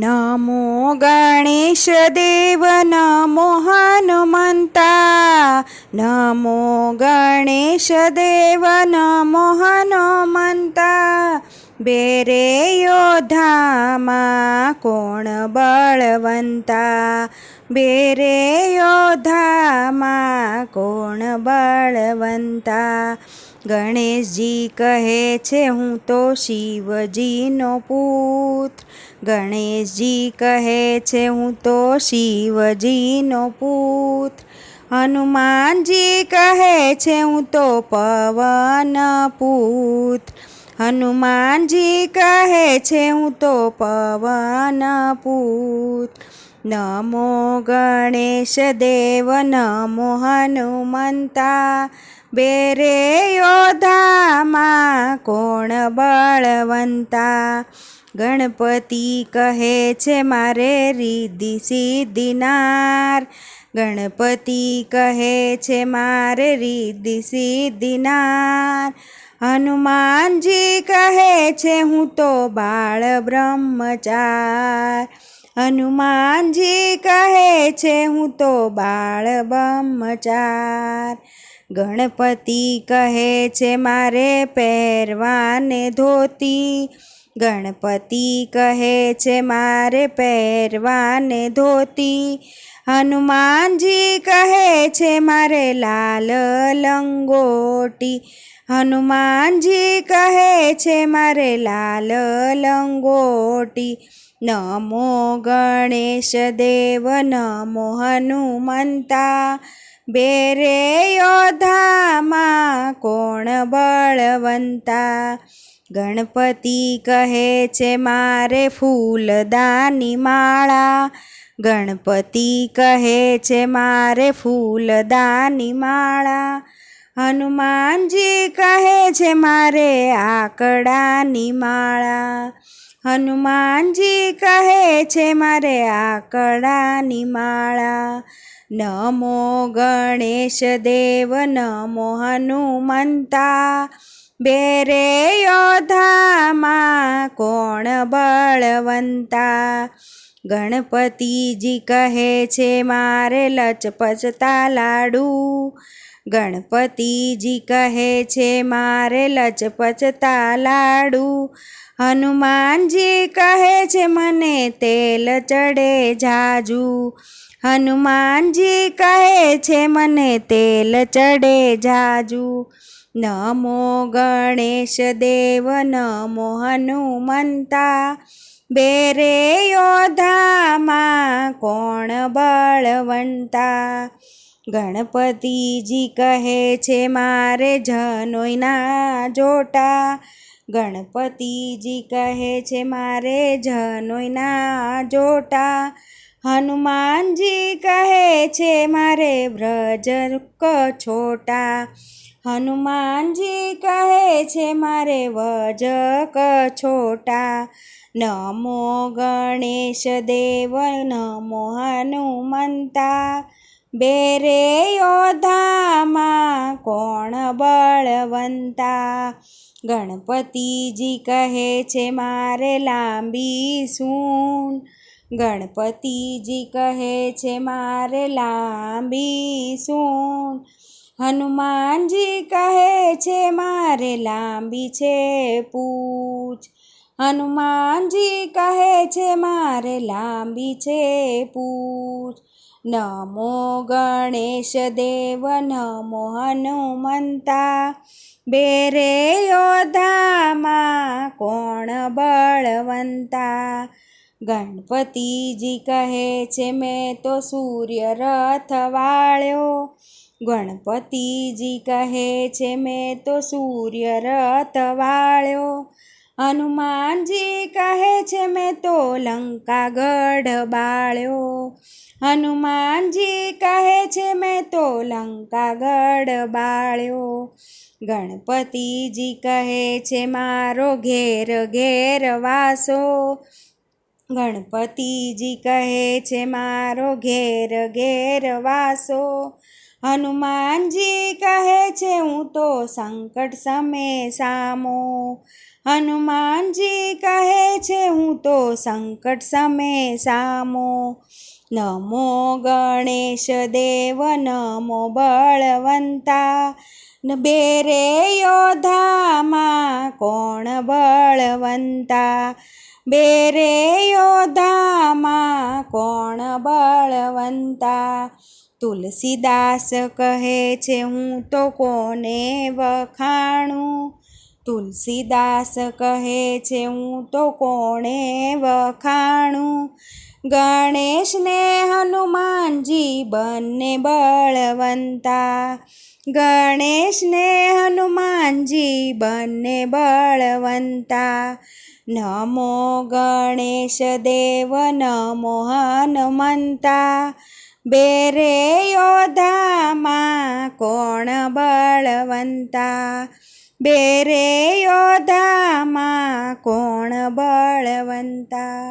नमो गणेशदेव नमो हनुमन्ता नमो गणेशदेवनमोहनमन्ता वे यो धा को बलवन्ता वे यो धा कोण बलवन्ता ગણેશજી કહે છે, હું તો શિવજીનો પુત્ર. ગણેશજી કહે છે, હું તો શિવજીનો પુત્ર. હનુમાનજી કહે છે, હું તો પવન પુત્ર. હનુમાનજી કહે છે, હું તો પવન પુત્ર. નમો ગણેશ દેવ, નમો હનુમંતા. બેરે યોધામાં કોણ બળવંતા ગણપતિ કહે છે મારે રીધિ સિદ્ધિનાર ગણપતિ કહે છે મારે રીધિ સિદ્ધિનાર હનુમાનજી કહે છે હું તો બાળ બ્રહ્મચાર હનુમાનજી કહે છે હું તો બાળ બ્રહ્મચાર ગણપતિ કહે છે, મારે પહેરવાને ધોતી. ગણપતિ કહે છે, મારે પહેરવાને ધોતી. હનુમાનજી કહે છે, મારે લાલ લંગોટી. હનુમાનજી કહે છે, મારે લાલ લંગોટી. નમો ગણેશ દેવ, નમો હનુમંતા. બેરે યોધામાં કોણ બળવંતા ગણપતિ કહે છે મારે ફૂલદાની માળા ગણપતિ કહે છે મારે ફૂલદાની માળા હનુમાનજી કહે છે મારે આકડાની માળા હનુમાનજી કહે છે મારે આકડાની માળા નમો ગણેશ દેવ નમો હનુમંતા બેરે યોધામાં કોણ બળવંતા ગણપતિજી કહે છે મારે લચપચતા લાડુ ગણપતિજી કહે છે મારે લચપચતા લાડુ હનુમાનજી કહે છે મને તેલ ચડે જાજુ હનુમાનજી કહે છે, મને તેલ ચડે જાજુ. નમો ગણેશ દેવ, નમો હનુમંતા. બેરે યોધામાં કોણ બળવંતા? ગણપતિજી કહે છે, મારે જનોયના જોટા. ગણપતિજી કહે છે, મારે જનોયના જોટા. હનુમાનજી કહે છે, મારે વ્રજ કછોટા હનુમાનજી કહે છે, મારે વજ કછોટા નમો ગણેશ દેવ, નમો હનુમંતા. બેરે યોધામાં કોણ બળવંતા? ગણપતિજી કહે છે, મારે લાંબી સૂન ગણપતિજી કહે છે, મારે લાંબી સૂન હનુમાનજી કહે છે, મારે લાંબી છે પૂછ. હનુમાનજી કહે છે, મારે લાંબી છે પૂછ. નમો ગણેશ દેવ, નમો હનુમંતા. બેરે યોધામાં કોણ બળવંતા? ગણપતિજી કહે છે, મેં તો સૂર્ય રથ વાળ્યો. ગણપતિજી કહે છે, મેં તો સૂર્ય રથ વાળ્યો. હનુમાનજી કહે છે, મેં તો લંકા ગઢ બાળ્યો. હનુમાનજી કહે છે, મેં તો લંકા ગઢ બાળ્યો. ગણપતિજી કહે છે, મારો ઘેર ઘેર વાસો. ગણપતિજી કહે છે, મારો ઘેર ઘેર વાસો. હનુમાનજી કહે છે, હું તો સંકટ સમે સામો. હનુમાનજી કહે છે, હું તો સંકટ સમે સામો. નમો ગણેશ દેવ, નમો બળવંતા. બેરે યોધામાં કોણ બળવંતા? બેરે યોધામાં કોણ બળવંતા તુલસીદાસ કહે છે હું તો કોને વખાણું તુલસીદાસ કહે છે હું તો કોણે વખાણું ગણેશને હનુમાનજી બંને બળવંતા ગણેશને હનુમાનજી બંને બળવંતા નમો ગણેશ દેવ નમો હનુમંતા બેરે યોધામાં કોણ બળવંતા બેરે યોધામાં કોણ બળવંતા